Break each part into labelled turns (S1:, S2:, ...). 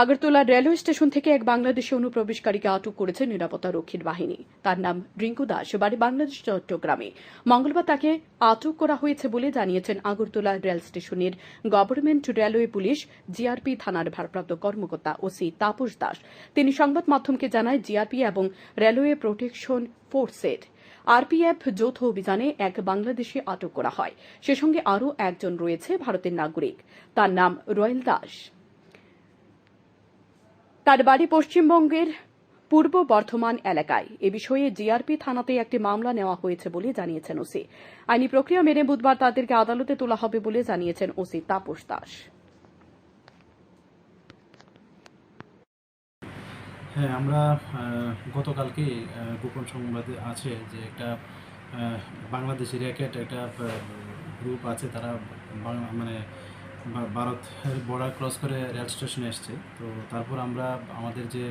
S1: Agartala railway station থেকে এক বাংলাদেশি অনুপ্রবেশকারীকে আটক করেছে নিরাপত্তা রক্ষীর বাহিনী। তার নাম রিঙ্কু দাস, বাড়ি বাংলাদেশ, চট্টগ্রামে। মঙ্গলবার তাকে আটক করা হয়েছে বলে জানিয়েছেন আগরতলা রেল স্টেশনের গভর্নমেন্ট রেলওয়ে পুলিশ, জিআরপি থানার ভারপ্রাপ্ত কর্মকর্তা ওসি তাপস দাস। তিনি সংবাদ মাধ্যমকে জানায়, জিআরপি এবং রেলওয়ে প্রোটেকশন ফোর্সের আরপিএফ যৌথ অভিযানে এক বাংলাদেশি আটক করা হয়। সে সঙ্গে আরও একজন রয়েছে ভারতের নাগরিক। তার নাম রয়েল দাস। তার বাড়ি পশ্চিমবঙ্গের পূর্ব বর্ধমান এলাকায়। এ বিষয়ে জিআরপি থানাতে একটি মামলা নেওয়া হয়েছে বলে জানিয়েছেন ওসি। আইনি প্রক্রিয়া মেনে বুধবার তাদেরকে আদালতে তোলা হবে বলে জানিয়েছেন ওসি তাপস দাস।
S2: হ্যাঁ আমরা গতকালকে গোপন সংবাদে আছে যে একটা বাংলাদেশি র্যাকেট, একটা গ্রুপ আছে তারা মানে ভারতের বর্ডার ক্রস করে রেল স্টেশনে এসছে। তো তারপর আমরা আমাদের যে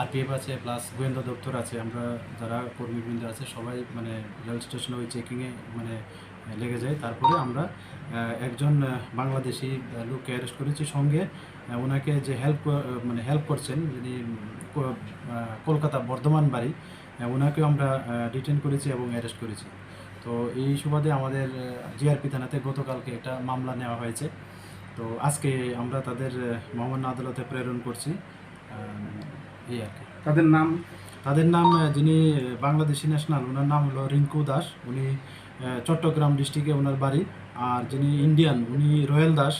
S2: আরপিএফ আছে প্লাস গোয়েন্দা দপ্তর আছে আমরা যারা কর্মীবৃন্দ আছে সবাই মানে রেল স্টেশনে ওই চেকিংয়ে মানে লেগে যায়। তারপরে আমরা একজন বাংলাদেশি লোককে অ্যারেস্ট করেছি। সঙ্গে ওনাকে যে হেল্প মানে হেল্প করছেন যিনি কলকাতা বর্ধমান বাড়ি আহ, ওনাকেও আমরা ডিটেন করেছি এবং অ্যারেস্ট করেছি। তো এই সুবাদে আমাদের জিআরপি থানাতে গতকালকে একটা মামলা নেওয়া হয়েছে। তো আজকে আমরা তাদের মহামান্য আদালতে প্রেরণ করছি। এই আর কি।
S3: তাদের নাম?
S2: তাদের নাম যিনি বাংলাদেশি ন্যাশনাল ওনার নাম হলো রিঙ্কু দাস। উনি চট্টগ্রাম ডিস্ট্রিক্টে ওনার বাড়ি। আর যিনি ইন্ডিয়ান উনি রয়েল দাস।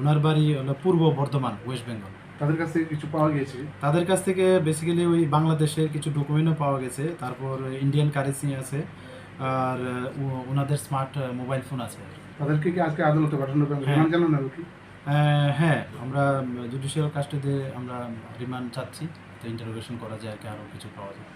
S2: ওনার বাড়ি হলো পূর্ব বর্ধমান ওয়েস্ট বেঙ্গল।
S3: তাদের কাছ থেকে কিছু পাওয়া গেছে
S2: তাদের কাছ থেকে বেসিক্যালি ওই বাংলাদেশের কিছু ডকুমেন্টও পাওয়া গেছে। তারপর ইন্ডিয়ান কারেন্সি আছে। আর ওনাদের স্মার্ট মোবাইল ফোন আছে।
S3: তাদেরকে কি আজকে আদালতে পাঠানো হবে?
S2: হ্যাঁ।
S3: রিমান্ড জানানো হবে কি?
S2: হ্যাঁ আমরা জুডিশিয়াল কাস্টডিতে আমরা রিমান্ড চাচ্ছি। তো ইন্টারোগেশন করা যায় আর কি আরও কিছু পাওয়া যায়।